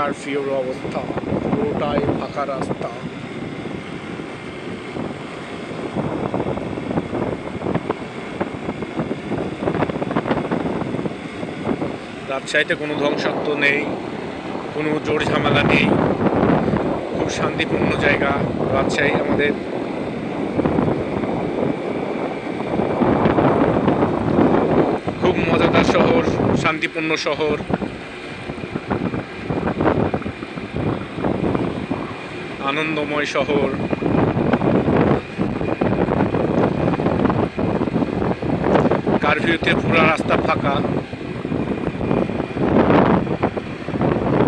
কারফিউর অবস্থা। পুরোটাই ফাঁকা রাস্তা। রাজশাহীতে কোনো ধ্বংসাত্ম নেই, কোনো জোর ঝামেলা নেই। খুব শান্তিপূর্ণ জায়গা রাজশাহী আমাদের। খুব মজাদার শহর, শান্তিপূর্ণ শহর। আনন্দময় শহর। কারফিউতে পুরা রাস্তা ফাঁকা।